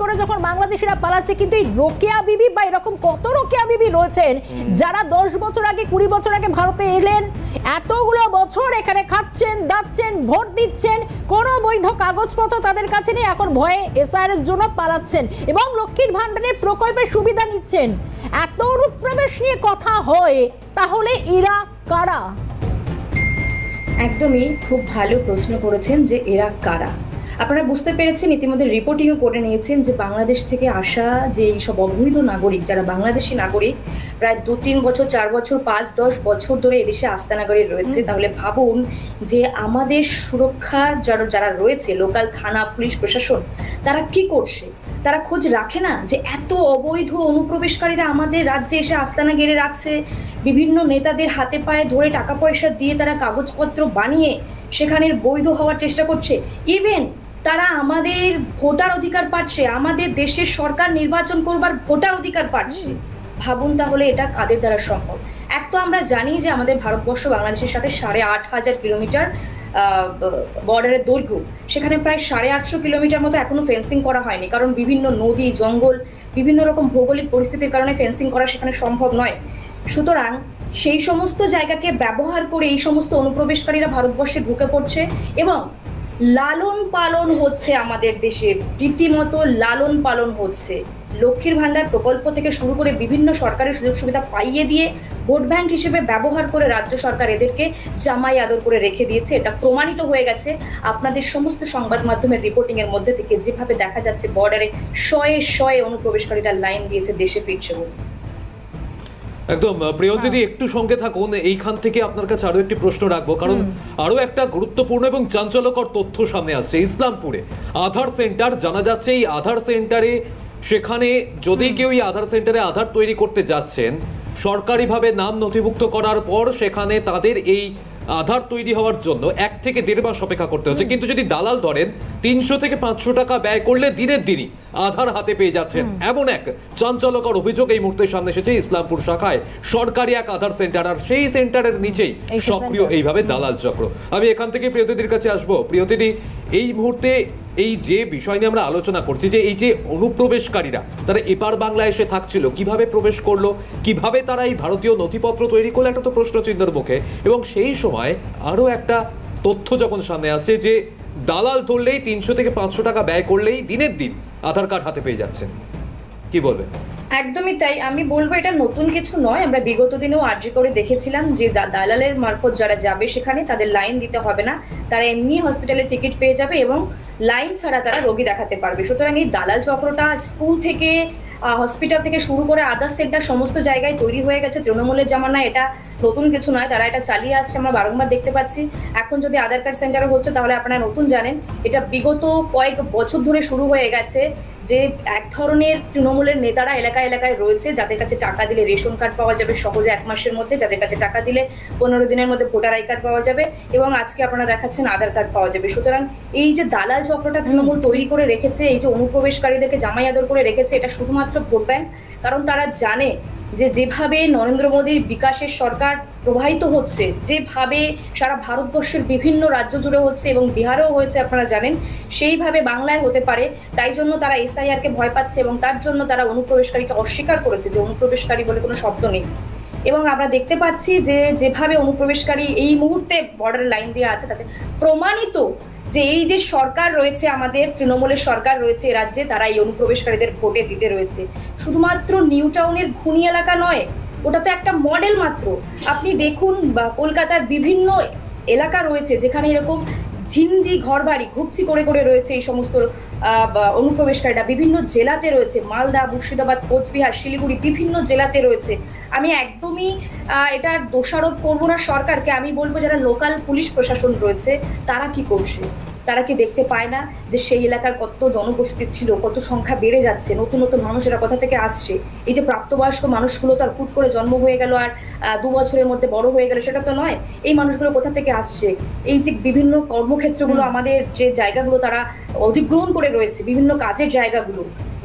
করে যখন বাংলাদেশিরা পালাচ্ছে কিন্তু এই রোকেয়া বিবি বা এরকম কত রোকেয়া বিবি রয়েছেন যারা দশ বছর আগে কুড়ি বছর আগে ভারতে এলেন এতগুলো বছর এখানে খাচ্ছেন দাচ্ছেন ভোট দিচ্ছেন কোনো বৈধ কাগজপত্র তাদের কাছে নেই এখন ভয়ে এসআর এর জন্য পালাচ্ছেন এবং লক্ষ্মীর ভান্ডারের প্রকল্পের সুবিধা নিচ্ছেন। এত অনুপ্রবেশ নিয়ে কথা হয় তাহলে এরা কারা? একদমই খুব ভালো প্রশ্ন করেছেন যে এরা কারা। আপনারা বুঝতে পেরেছেন ইতিমধ্যে রিপোর্টিংও করে নিয়েছেন যে বাংলাদেশ থেকে আসা যে এইসব অবৈধ নাগরিক যারা বাংলাদেশি নাগরিক প্রায় দু তিন বছর চার বছর পাঁচ দশ বছর ধরে এদেশে আস্তানাগরে রয়েছে। তাহলে ভাবুন যে আমাদের সুরক্ষার যারা যারা রয়েছে লোকাল থানা পুলিশ প্রশাসন তারা কি করছে? তারা খোঁজ রাখে না যে এত অবৈধ অনুপ্রবেশকারীরা আমাদের রাজ্যে এসে আস্তানা গেড়ে রাখছে? বিভিন্ন নেতাদের হাতে পায়ে ধরে টাকা পয়সা দিয়ে তারা কাগজপত্র বানিয়ে সেখানের বৈধ হওয়ার চেষ্টা করছে। ইভেন তারা আমাদের ভোটার অধিকার পাচ্ছে আমাদের দেশের সরকার নির্বাচন করবার ভোটার অধিকার পাচ্ছে। ভাবুন তাহলে এটা কাদের দ্বারা সম্ভব? এক তো আমরা জানি যে আমাদের ভারতবর্ষ বাংলাদেশের সাথে সাড়ে আট হাজার কিলোমিটার বর্ডারের দৈর্ঘ্য। সেখানে প্রায় সাড়ে আটশো কিলোমিটার মতো এখনও ফেন্সিং করা হয়নি। কারণ বিভিন্ন নদী জঙ্গল বিভিন্ন রকম ভৌগোলিক পরিস্থিতির কারণে ফেন্সিং করা সেখানে সম্ভব নয়। সুতরাং সেই সমস্ত জায়গাকে ব্যবহার করে এই সমস্ত অনুপ্রবেশকারীরা ভারতবর্ষে ঢুকে পড়ছে এবং লালন পালন হচ্ছে আমাদের দেশে রীতিমতো লালন পালন হচ্ছে। লক্ষ্মীর ভাণ্ডার প্রকল্প থেকে শুরু করে বিভিন্ন সরকারি সুযোগ সুবিধা পাইয়ে দিয়ে ভোট ব্যাংক হিসেবে ব্যবহার করে রাজ্য সরকার এদেরকে জামাই আদর করে রেখে দিয়েছে। এটা প্রমাণিত হয়ে গেছে আপনাদের সমস্ত সংবাদ মাধ্যমের রিপোর্টিং এর মধ্যে থেকে। যেভাবে দেখা যাচ্ছে বর্ডারে শয়ে শয়ে অনুপ্রবেশকারীরা লাইন দিয়েছে, দেশে ফিরছে বলে। একদম প্রিয় দিদি একটু সঙ্গে থাকুন এইখান থেকে আপনার কাছে আরও একটি প্রশ্ন রাখব কারণ আরও একটা গুরুত্বপূর্ণ এবং চাঞ্চল্যকর তথ্য সামনে আসছে ইসলামপুরে। আধার সেন্টার জানা যাচ্ছে এই আধার সেন্টারে সেখানে যদি কেউ এই আধার সেন্টারে আধার তৈরি করতে যাচ্ছেন সরকারিভাবে নাম নথিভুক্ত করার পর সেখানে তাদের এই আধার তৈরি হওয়ার জন্য এক থেকে দেড় মাস অপেক্ষা করতে হচ্ছে। কিন্তু যদি দালাল ধরেন তিনশো থেকে পাঁচশো টাকা ব্যয় করলে দিনের দিনই আধার হাতে পেয়ে যাচ্ছেন। এমন এক চাঞ্চল্যকর অভিযোগ এই মুহূর্তে সামনে এসেছে ইসলামপুর শাখায়। সরকারি এক আধার সেন্টার আর সেই সেন্টারের নিচেই সক্রিয় এইভাবে দালাল চক্র। আমি এখান থেকে প্রিয়তিদির কাছে আসব। প্রিয়তিদি এই মুহূর্তে এই যে বিষয় নিয়ে আমরা আলোচনা করছি, যে এই যে অনুপ্রবেশকারীরা, তারা এপার বাংলায় এসে থাকছিল, কীভাবে প্রবেশ করল, কীভাবে তারা এই ভারতীয় নথিপত্র তৈরি করল একটা তো প্রশ্ন চিহ্নের মুখে। এবং সেই সময় আরও একটা তথ্য যখন সামনে আসছে, যে দালাল ধরলেই তিনশো থেকে পাঁচশো টাকা ব্যয় করলেই দিনের দিন আধার কার্ড হাতে পেয়ে যাচ্ছেন। কি বলবেন? একদমই তাই। আমি বলব এটা নতুন কিছু নয়। আমরা বিগত দিনেও আর্জি করে দেখেছিলাম যে দালালের মারফত যারা যাবে সেখানে তাদের লাইন দিতে হবে না। তারা এমনি হসপিটালের টিকিট পেয়ে যাবে এবং লাইন ছাড়া তারা রোগী দেখাতে পারবে। সুতরাং এই দালাল চক্রটা স্কুল থেকে হসপিটাল থেকে শুরু করে আদার্স সেন্টার সমস্ত জায়গায় তৈরি হয়ে গেছে। তৃণমূলের জামানায় এটা নতুন কিছু নয়। তারা এটা চালিয়ে আসছে, আমরা বারংবার দেখতে পাচ্ছি। এখন যদি আধার কার্ড সেন্টারে হচ্ছে তাহলে আপনারা নতুন জানেন। এটা বিগত কয়েক বছর ধরে শুরু হয়ে গেছে। যে এক ধরনের তৃণমূলের নেতারা এলাকায় এলাকায় রয়েছে, যাদের কাছে টাকা দিলে রেশন কার্ড পাওয়া যাবে সহজে এক মাসের মধ্যে, যাদের কাছে টাকা দিলে পনেরো দিনের মধ্যে ভোটার আই কার্ড পাওয়া যাবে এবং আজকে আপনারা দেখাচ্ছেন আধার কার্ড পাওয়া যাবে। সুতরাং এই যে দালাল চক্রটা তৃণমূল তৈরি করে রেখেছে, এই যে অনুপ্রবেশকারীদেরকে জামাই আদর করে রেখেছে, এটা শুধুমাত্র ভোট ব্যাংক, কারণ তারা জানে যে যেভাবে নরেন্দ্র মোদীর বিকাশের সরকার প্রবাহিত হচ্ছে, যেভাবে সারা ভারতবর্ষের বিভিন্ন রাজ্য জুড়ে হচ্ছে এবং বিহারেও হয়েছে আপনারা জানেন, সেইভাবে বাংলায় হতে পারে। তাই জন্য তারা এসআইআরকে ভয় পাচ্ছে এবং তার জন্য তারা অনুপ্রবেশকারীকে অস্বীকার করেছে যে অনুপ্রবেশকারী বলে কোনো শব্দ নেই। এবং আমরা দেখতে পাচ্ছি যে যেভাবে অনুপ্রবেশকারী এই মুহূর্তে বর্ডার লাইন দিয়ে আছে, তাতে প্রমাণিত যে এই যে সরকার রয়েছে, আমাদের তৃণমূলের সরকার রয়েছে রাজ্যে, তারা এই অনুপ্রবেশকারীদের ভোটে জিতে রয়েছে। শুধুমাত্র নিউ টাউনের ঘুনি এলাকা নয়, ওটা তো একটা মডেল মাত্র। আপনি দেখুন বা কলকাতার বিভিন্ন এলাকা রয়েছে যেখানে এরকম ঝিঞ্জি ঘরবাড়ি, ঘুপচি করে করে রয়েছে এই সমস্ত অনুপ্রবেশকারীরা। বিভিন্ন জেলাতে রয়েছে, মালদা, মুর্শিদাবাদ, কোচবিহার, শিলিগুড়ি, বিভিন্ন জেলাতে রয়েছে। আমি একদমই এটা দোষারোপ করব না সরকারকে। আমি বলব যারা লোকাল পুলিশ প্রশাসন রয়েছে, তারা কি করছে? তারা কি দেখতে পায় না যে সেই এলাকার কত জনবসতি ছিল কত সংখ্যা বেড়ে যাচ্ছে নতুন নতুন মানুষেরা কোথা থেকে আসছে? এই যে প্রাপ্তবয়স্ক মানুষগুলো তো আর হুট করে জন্ম হয়ে গেল আর দু বছরের মধ্যে বড় হয়ে গেল সেটা তো নয়। এই মানুষগুলো কোথা থেকে আসছে? এই যে বিভিন্ন কর্মক্ষেত্রগুলো আমাদের যে জায়গাগুলো তারা অধিগ্রহণ করে রয়েছে বিভিন্ন কাজের জায়গাগুলো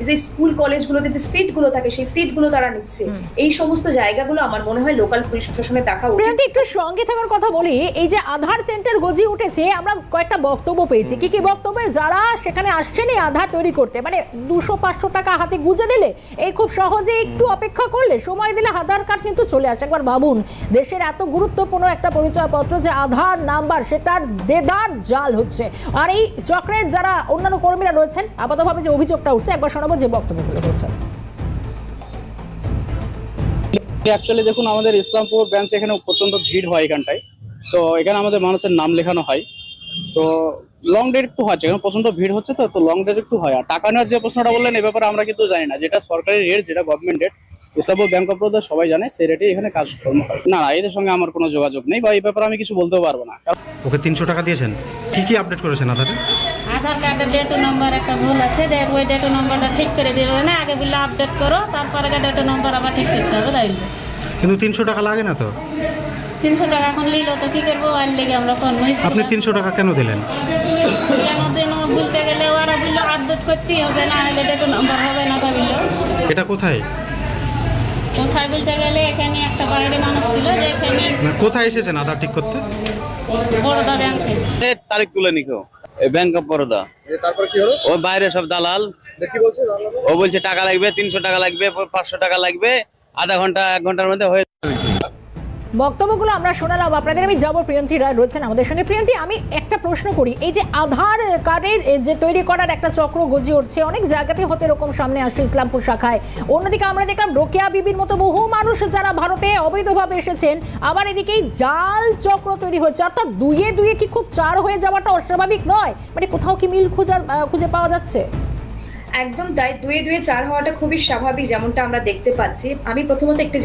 যে স্কুল কলেজগুলোতে যে সিটগুলো থাকে সেই সিটগুলো তারা নিচ্ছে। এই সমস্ত জায়গাগুলো আমার মনে হয় লোকাল পুলিশ প্রশাসনের দেখা উচিত। একটু সঙ্গে থাকার কথা বলি এই যে আধার সেন্টার গজি উঠেছে আমরা কয়েকটা বক্তব্য পেয়েছি। কি কি বক্তব্য? যারা সেখানে আসছেন এই আধার তৈরি করতে মানে দুশো পাঁচশো টাকা হাতে গুজে দিলে এই খুব সহজে একটু অপেক্ষা করলে সময় দিলে আধার কার্ড কিন্তু চলে আসে। একবার ভাবুন দেশের এত গুরুত্বপূর্ণ একটা পরিচয়পত্র যে আধার নাম্বার সেটার দেদার জাল হচ্ছে। আর এই চক্রের যারা অন্যান্য কর্মীরা রয়েছেন আপাতভাবে যে অভিযোগটা উঠছে একবার শোনাবো যে বক্তব্যগুলো রয়েছে অ্যাকচুয়ালি দেখুন, আমাদের ইসলামপুর ব্রাঞ্চ এখানে প্রচণ্ড ভিড় হয় এখানটায়। তো এখানে আমাদের মানুষের নাম লেখানো হয়। তো লং ডেট একটু হচ্ছে এখানে প্রচণ্ড ভিড় হচ্ছে তো তো লং ডেট একটু হয়। আর টাকা নেওয়ার যে প্রশ্নটা বললেন এই ব্যাপারে আমরা কিন্তু জানি না। যেটা সরকারি রেট যেটা government rate Islampur bank of Baroda সবাই জানে সেই রেটে এখানে কাজকর্ম হয়। না না এদের সঙ্গে আমার কোনো যোগাযোগ নেই বা এই ব্যাপারে আমি কিছু বলতেও পারব না। ওকে তিনশো টাকা দিয়েছেন। কি কি আপডেট করেছেন আধারে? আধার কার্ডের ডেট নম্বর একটা ভুল আছে দেখ ওই ডেট নম্বরটা ঠিক করে দিবে না আগে বললে আপডেট করো তারপরে ডেট নম্বর আবার ঠিক করতে হবে তাই কিন্তু তিনশো টাকা লাগে না তো? তিনশো টাকা এখন নিল তো কি করব আর লেগে আমরা করব আপনি তিনশো টাকা কেন দিলেন? কেন বলতে গেলে ওরা বলল আপডেট করতেই হবে না হলে ডেট নম্বর হবে না তাই বলল। এটা কোথায়? কোথায় বলতে গেলে এখানে একটা বাইরে মানুষ ছিল যে এখানে না কোথায় এসেছেন আধার ঠিক করতে? বড়দা ব্যাংকে এ। তারিখ তুলে নিখো এই ব্যাংক অফ বরোদা তারপরে কি হলো? ও বাইরে সব দালাল। কি বলছে? ও বলছে টাকা লাগবে তিনশো টাকা লাগবে পাঁচশো টাকা লাগবে আধা ঘণ্টা এক ঘণ্টার মধ্যে হয়ে বক্তব্যগুলো আমরা শোনালাম। আপনাদের আমি যাব, প্রিয়ন্তী রায় রয়েছেন আমাদের সঙ্গে। প্রিয়ন্তী, আমি একটা প্রশ্ন করি। এই যে আধার কার্ডের যে তৈরি করার একটা চক্র গজি উঠছে, অনেক জায়গাতে হতে এরকম সামনে আসছে ইসলামপুর শাখায়। অন্যদিকে আমরা দেখলাম রোকেয়া বিবির মতো বহু মানুষ যারা ভারতে অবৈধভাবে এসেছেন, আবার এদিকেই জাল চক্র তৈরি হচ্ছে। অর্থাৎ দুয়ে দুয়ে কি খুব চার হয়ে যাওয়াটা অস্বাভাবিক নয়? মানে কোথাও কি মিল খুঁজার খুঁজে পাওয়া যাচ্ছে? একদম তাই দুয়ে দুয়ে চার হওয়াটা খুবই স্বাভাবিক যেমনটা আমরা দেখতে পাচ্ছি। আমি প্রথমত একটি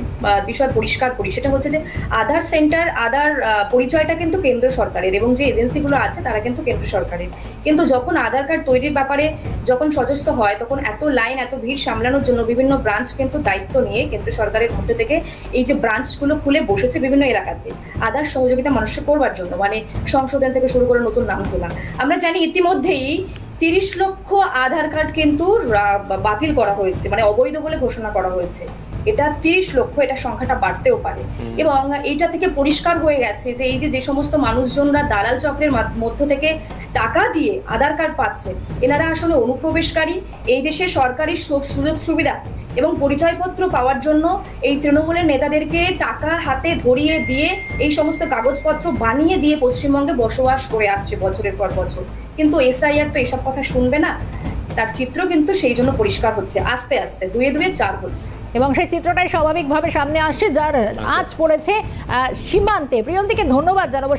বিষয় পরিষ্কার করি, সেটা হচ্ছে যে আধার সেন্টার, আধার পরিচয়টা কিন্তু কেন্দ্র সরকারের এবং যে এজেন্সিগুলো আছে তারা কিন্তু কেন্দ্র সরকারের। কিন্তু যখন আধার কার্ড তৈরির ব্যাপারে যখন সচেষ্ট হয়, তখন এত লাইন, এত ভিড় সামলানোর জন্য বিভিন্ন ব্রাঞ্চ কিন্তু দায়িত্ব নিয়ে কেন্দ্র সরকারের মধ্যে থেকে এই যে ব্রাঞ্চগুলো খুলে বসেছে বিভিন্ন এলাকাতে, আধার সহযোগিতা মানুষকে করবার জন্য মানে সংশোধন থেকে শুরু করে নতুন নাম তোলা আমরা জানি ইতিমধ্যেই তিরিশ লক্ষ আধার কার্ড কিন্তু বাতিল করা হয়েছে মানে অবৈধ বলে ঘোষণা করা হয়েছে। এটা তিরিশ লক্ষ এটা সংখ্যাটা বাড়তেও পারে। এবং এটা থেকে পরিষ্কার হয়ে গেছে যে এই যে যে সমস্ত মানুষজনরা দালাল চক্রের মাধ- মধ্য থেকে টাকা দিয়ে আধার কার্ড পাচ্ছে। এনারা আসলে অনুপ্রবেশকারী। এই দেশে সরকারি সুযোগ সুবিধা এবং পরিচয়পত্র পাওয়ার জন্য এই তৃণমূলের নেতাদেরকে টাকা হাতে ধরিয়ে দিয়ে এই সমস্ত কাগজপত্র বানিয়ে দিয়ে পশ্চিমবঙ্গে বসবাস করে আসছে বছরের পর বছর। কিন্তু এসআইআর তো এসব কথা শুনবে না। তার চিত্র কিন্তু সেই জন্য পরিষ্কার হচ্ছে। আস্তে আস্তে, দুয়ে দুয়ে চার হচ্ছে। এবং সেই চিত্রটাই স্বাভাবিকভাবে সামনে আসছে, যার আজ পড়েছে সীমান্তে। প্রিয়ন্তীকে ধন্যবাদ জানাব।